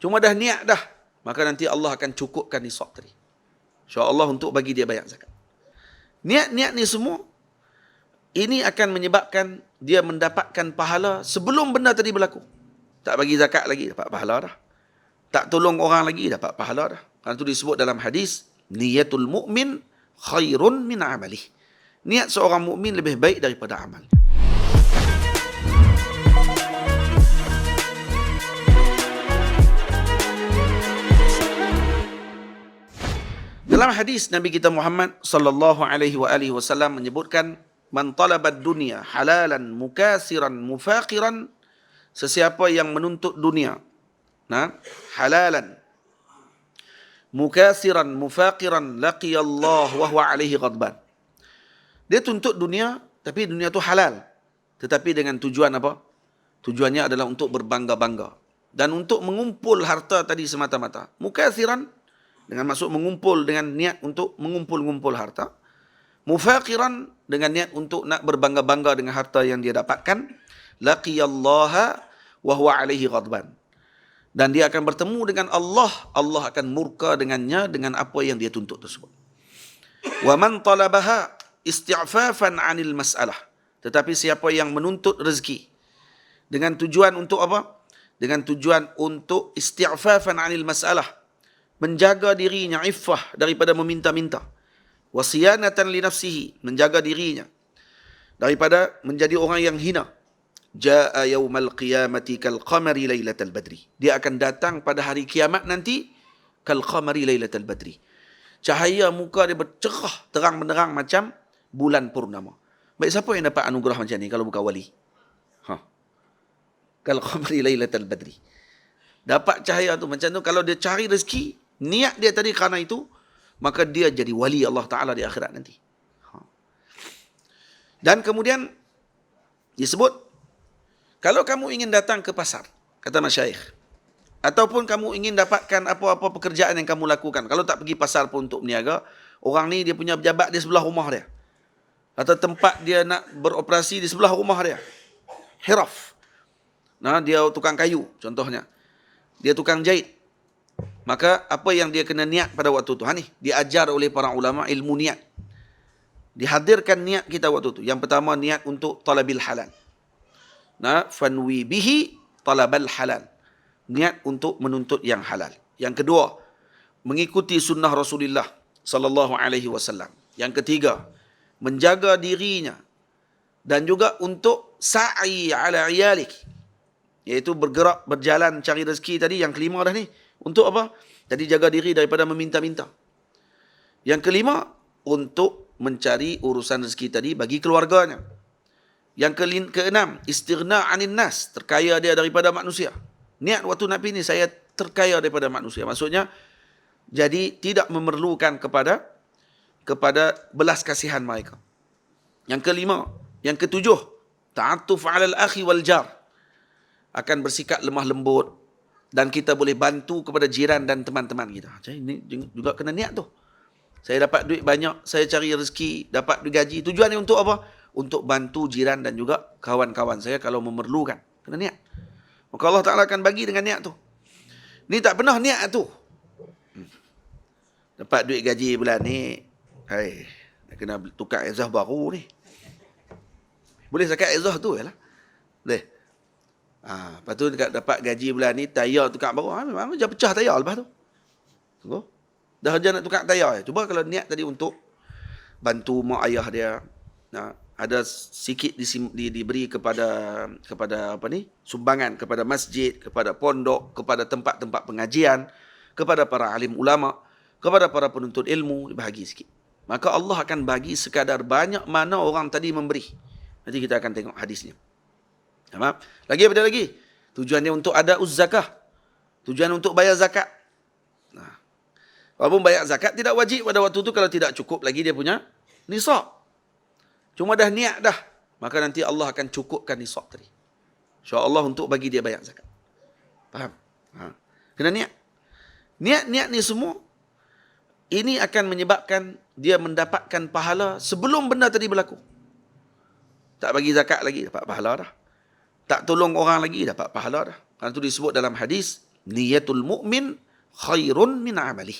Cuma dah niat dah. Maka nanti Allah akan cukupkan nisab tadi. InsyaAllah untuk bagi dia bayar zakat. Niat-niat ni semua, ini akan menyebabkan dia mendapatkan pahala sebelum benda tadi berlaku. Tak bagi zakat lagi, dapat pahala dah. Tak tolong orang lagi, dapat pahala dah. Kerana itu disebut dalam hadis, niyatul mu'min khairun min amalih. Niat seorang mukmin lebih baik daripada amal. Dalam hadis Nabi kita Muhammad sallallahu alaihi wa alihi wasallam menyebutkan man talabad dunya halalan mukasiran mufaqiran sesiapa yang menuntut dunia nah halalan mukasiran mufaqiran laqiyallahu wa huwa alaihi ghadban. Dia tuntut dunia tapi dunia tu halal. Tetapi dengan tujuan apa? Tujuannya adalah untuk berbangga-bangga. Dan untuk mengumpul harta tadi semata-mata. Mukasiran dengan maksud mengumpul dengan niat untuk mengumpul-ngumpul harta. Mufaqiran dengan niat untuk nak berbangga-bangga dengan harta yang dia dapatkan. Laqiyallaha wa huwa alaihi ghadban. Dan dia akan bertemu dengan Allah, Allah akan murka dengannya dengan apa yang dia tuntut tersebut. Wa man talabaha isti'fafan 'anil mas'alah. Tetapi siapa yang menuntut rezeki dengan tujuan untuk apa? Dengan tujuan untuk isti'fafan 'anil mas'alah menjaga dirinya iffah daripada meminta-minta. Wasiyanatan li nafsihi menjaga dirinya. Daripada menjadi orang yang hina. Jaa yaumal qiyamati kal qamari lailatal badri. Dia akan datang pada hari kiamat nanti kal qamari lailatal badri. Cahaya muka dia bercerah terang benderang macam bulan purnama. Baik siapa yang dapat anugerah macam ni kalau bukan wali? Ha. Kal qamari lailatal badri. Dapat cahaya tu macam tu kalau dia cari rezeki niat dia tadi kerana itu, maka dia jadi wali Allah Ta'ala di akhirat nanti. Ha. Dan kemudian disebut, kalau kamu ingin datang ke pasar, kata Masyaikh, ataupun kamu ingin dapatkan apa-apa pekerjaan yang kamu lakukan, kalau tak pergi pasar pun untuk berniaga, orang ni dia punya pejabat di sebelah rumah dia. Atau tempat dia nak beroperasi di sebelah rumah dia. Hiraf. Nah, dia tukang kayu contohnya. Dia tukang jahit. Maka apa yang dia kena niat pada waktu itu? Ha ni, diajar oleh para ulama ilmu niat. Dihadirkan niat kita waktu itu. Yang pertama niat untuk talabil halal. Nah, fanwi bihi talabal halal. Niat untuk menuntut yang halal. Yang kedua, mengikuti sunnah Rasulullah sallallahu alaihi wasallam. Yang ketiga, menjaga dirinya dan juga untuk sa'i ala iyalik iaitu bergerak berjalan cari rezeki tadi yang kelima dah ni untuk apa? Jadi jaga diri daripada meminta-minta. Yang kelima, untuk mencari urusan rezeki tadi bagi keluarganya. Yang ke keenam, istighna anin nas, terkaya dia daripada manusia. Niat waktu Nabi ini saya terkaya daripada manusia. Maksudnya, jadi tidak memerlukan kepada kepada belas kasihan mereka. Yang kelima, yang ketujuh, ta'atuf 'alal akhi wal jar. Akan bersikap lemah lembut dan kita boleh bantu kepada jiran dan teman-teman kita. Jadi ini juga kena niat tu. Saya dapat duit banyak, saya cari rezeki, dapat duit gaji. Tujuan ni untuk apa? Untuk bantu jiran dan juga kawan-kawan saya kalau memerlukan. Kena niat. Maka Allah Ta'ala akan bagi dengan niat tu. Ni tak pernah niat tu. Hmm. Dapat duit gaji bulan ni. Hai, kena tukar izah baru ni. Boleh zakat izah tu ya lah. Boleh. Ha, lepas tu dapat gaji bulan ni, tayar tukar baru. Ha, memang macam pecah tayar lepas tu. Tunggu. Dah kerja nak tukar tayar. Cuba kalau niat tadi untuk bantu mak ayah dia. Nah, ada sikit di, di, diberi kepada kepada apa ni sumbangan kepada masjid kepada pondok kepada tempat-tempat pengajian kepada para alim ulama kepada para penuntut ilmu dibahagi sikit maka Allah akan bagi sekadar banyak mana orang tadi memberi nanti kita akan tengok hadisnya Faham? Lagi apa lagi? Tujuannya untuk ada zakah. Tujuan untuk bayar zakat. Nah. Walaupun bayar zakat tidak wajib pada waktu itu kalau tidak cukup lagi dia punya nisab. Cuma dah niat dah. Maka nanti Allah akan cukupkan nisab tadi. InsyaAllah untuk bagi dia bayar zakat. Faham? Ha. Kena niat. Niat-niat ni semua, ini akan menyebabkan dia mendapatkan pahala sebelum benda tadi berlaku. Tak bagi zakat lagi, dapat pahala dah tak tolong orang lagi dapat pahala dah. Kerana itu disebut dalam hadis, Niyatul mu'min khairun min amalih.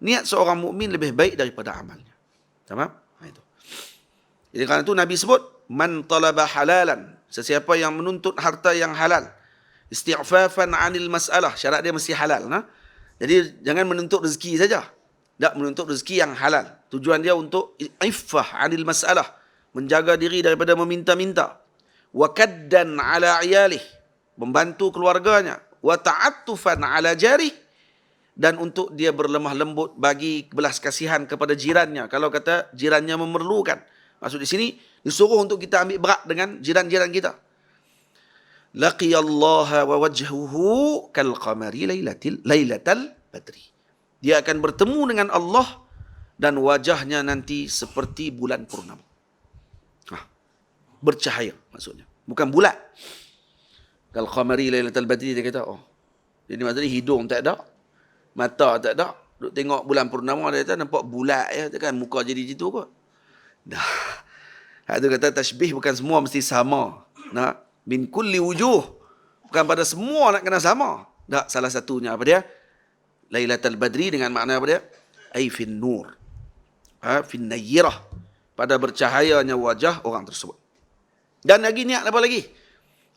Niat seorang mukmin lebih baik daripada amalnya. Tamam? Ha, itu. Jadi kerana itu Nabi sebut, Man talaba halalan. Sesiapa yang menuntut harta yang halal. Istighfafan anil masalah. Syarat dia mesti halal. Nah? Jadi jangan menuntut rezeki saja. Tak menuntut rezeki yang halal. Tujuan dia untuk iffah anil masalah. Menjaga diri daripada meminta-minta. Wa kaddan ala iyalih. Membantu keluarganya. Wa ta'attufan ala jarih. Dan untuk dia berlemah lembut bagi belas kasihan kepada jirannya. Kalau kata jirannya memerlukan. Maksud di sini, disuruh untuk kita ambil berat dengan jiran-jiran kita. Laqiyallaha wa wajhuhu kal qamari laylatil laylatal badri. Dia akan bertemu dengan Allah dan wajahnya nanti seperti bulan purnama. Ha. Bercahaya maksudnya. Bukan bulat. Kal qamari laylatal badri dia kata, oh. Jadi maksudnya hidung tak ada, Mata tak ada. Duk tengok bulan purnama dia kata nampak bulat ya. Kan muka jadi gitu kot. Dah. Hak tu kata tashbih bukan semua mesti sama. Nah, min kulli wujuh. Bukan pada semua nak kena sama. Tak, salah satunya apa dia? Lailatul Badri dengan makna apa dia? Ai fin nur. Ha, fin nayyirah. Pada bercahayanya wajah orang tersebut. Dan lagi niat apa lagi?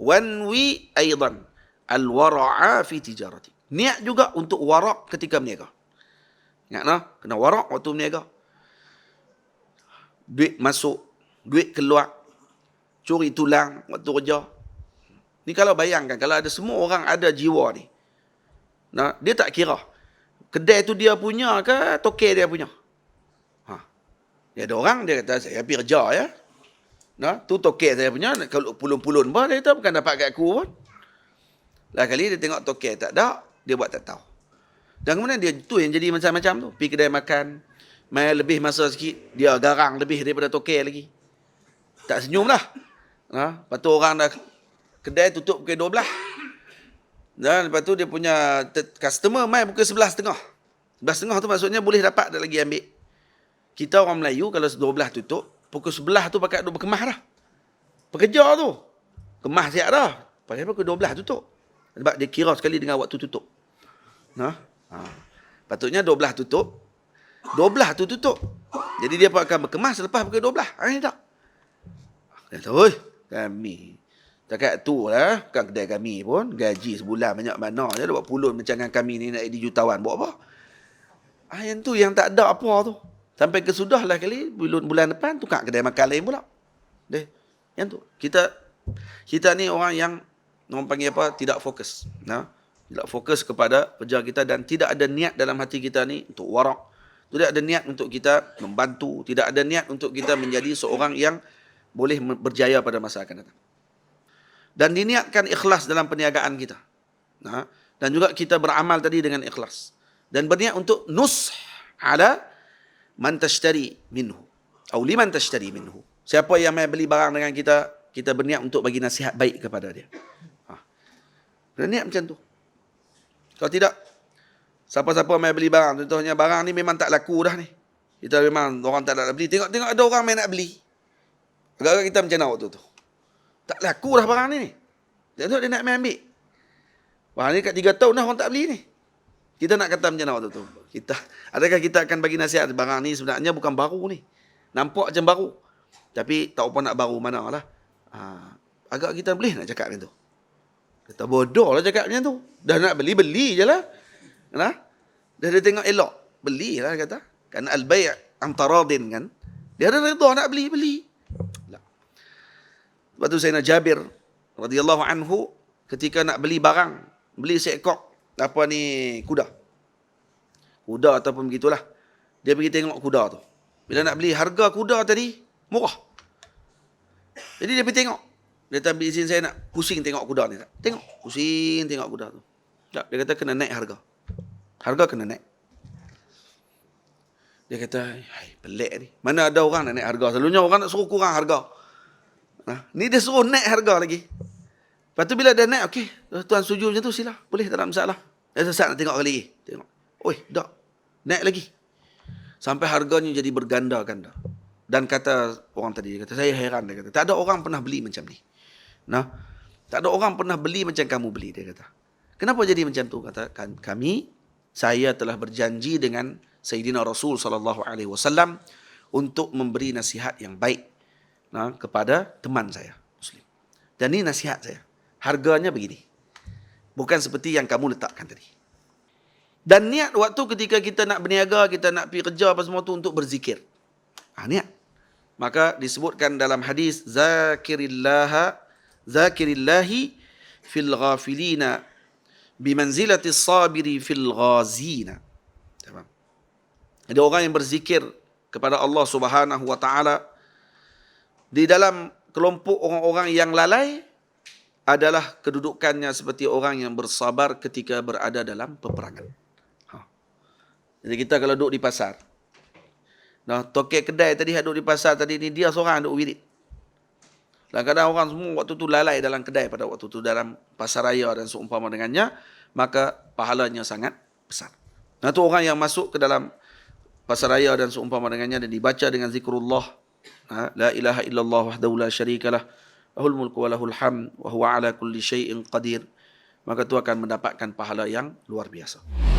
Wanwi aidan al-wara'a fi tijarati. Niat juga untuk warak ketika berniaga. Ingat nah, kena warak waktu berniaga. Duit masuk, duit keluar, curi tulang waktu kerja. Ni kalau bayangkan, kalau ada semua orang ada jiwa ni. Nah, dia tak kira. Kedai tu dia punya ke toke dia punya. Ha. Dia ada orang, dia kata, saya pergi kerja ya. Nah, tu toke saya punya, kalau pulun-pulun pun, dia kata, bukan dapat kat aku pun. Lah kali dia tengok toke tak ada, dia buat tak tahu. Dan kemudian dia tu yang jadi macam-macam tu. Pergi kedai makan, main lebih masa sikit, dia garang lebih daripada tokel lagi. Tak senyum lah. Ha? Lepas tu orang dah kedai tutup pukul 12. Dan lepas tu dia punya customer main pukul 11.30. 11.30 tu maksudnya boleh dapat lagi ambil. Kita orang Melayu kalau 12 tutup, pukul 11 tu pakai duk berkemah dah. Pekerja tu. Kemah siap dah. Pakai pukul 12 tutup. Sebab dia kira sekali dengan waktu tutup. Nah, ha? Patutnya 12 tutup. 12 tu tutup. Jadi dia akan berkemas selepas pukul 12. Ha, ini tak? Dia kata, oi, kami. Takat tu lah, kan kedai kami pun, gaji sebulan banyak mana je, buat pulun macam dengan kami ni nak jadi jutawan. Buat apa? Ah, yang tu yang tak ada apa tu. Sampai kesudah lah kali, bulan, bulan depan, tukar kedai makan lain pula. Deh, yang tu. Kita kita ni orang yang orang panggil apa tidak fokus. Nah tidak fokus kepada kerja kita dan tidak ada niat dalam hati kita ni untuk warak. Tidak ada niat untuk kita membantu. Tidak ada niat untuk kita menjadi seorang yang boleh berjaya pada masa akan datang. Dan diniatkan ikhlas dalam perniagaan kita. Nah dan juga kita beramal tadi dengan ikhlas. Dan berniat untuk nus ala man tashtari minhu atau liman tashtari minhu siapa yang mai beli barang dengan kita kita berniat untuk bagi nasihat baik kepada dia Kena niat macam tu. Kalau tidak, siapa-siapa main beli barang, contohnya barang ni memang tak laku dah ni. Kita memang orang tak nak beli. Tengok-tengok ada orang main nak beli. Agak-agak kita macam waktu tu. Tak laku dah barang ni ni. Tengok dia nak main ambil. Barang ni kat tiga tahun dah orang tak beli ni. Kita nak kata macam mana waktu tu. Kita, adakah kita akan bagi nasihat barang ni sebenarnya bukan baru ni. Nampak macam baru. Tapi tak apa nak baru mana lah. Ha, agak kita boleh nak cakap macam tu. Kata bodoh lah cakap macam tu. Dah nak beli, beli je lah. Nah? Dah dia tengok elok. Beli lah kata. Kan al-bay' antaradin kan. Dia ada reda nak beli, beli. Lah. Lepas tu nak Jabir radhiyallahu anhu ketika nak beli barang, beli seekor apa ni kuda. Kuda ataupun begitulah. Dia pergi tengok kuda tu. Bila nak beli harga kuda tadi murah. Jadi dia pergi tengok dia tak ambil izin saya nak pusing tengok kuda ni. Tak? Tengok. Pusing tengok kuda tu. Tak. Dia kata kena naik harga. Harga kena naik. Dia kata, hai, pelik ni. Mana ada orang nak naik harga. Selalunya orang nak suruh kurang harga. Nah, ni dia suruh naik harga lagi. Lepas tu bila dia naik, okey. Tuan setuju macam tu, sila. Boleh, tak ada masalah. Dia sesak nak tengok lagi. Tengok. Oi, dah. Naik lagi. Sampai harganya jadi berganda-ganda. Dan kata orang tadi, kata saya heran. Dia kata, tak ada orang pernah beli macam ni. Nah, tak ada orang pernah beli macam kamu beli dia kata. Kenapa jadi macam tu? Kata kan, kami, saya telah berjanji dengan Sayyidina Rasul sallallahu alaihi wasallam untuk memberi nasihat yang baik nah, kepada teman saya muslim. Dan ini nasihat saya. Harganya begini. Bukan seperti yang kamu letakkan tadi. Dan niat waktu ketika kita nak berniaga, kita nak pergi kerja apa semua tu untuk berzikir. Ha, niat. Maka disebutkan dalam hadis zakirillaha zakirillahi fil ghafilina bimanzilati sabiri fil ghazina. Jadi orang yang berzikir kepada Allah Subhanahu wa taala di dalam kelompok orang-orang yang lalai adalah kedudukannya seperti orang yang bersabar ketika berada dalam peperangan. Ha. Jadi kita kalau duduk di pasar. Nah, tokek kedai tadi duduk di pasar tadi ni dia seorang duduk wirid. Kadang-kadang orang semua waktu tu lalai dalam kedai pada waktu tu dalam pasar raya dan seumpama dengannya, maka pahalanya sangat besar. Nah tu orang yang masuk ke dalam pasar raya dan seumpama dengannya dan dibaca dengan zikrullah, ha, la ilaha illallah wahdahu la syarikalah, lahul mulku wa lahul hamd wa huwa ala kulli syai'in qadir, maka tu akan mendapatkan pahala yang luar biasa.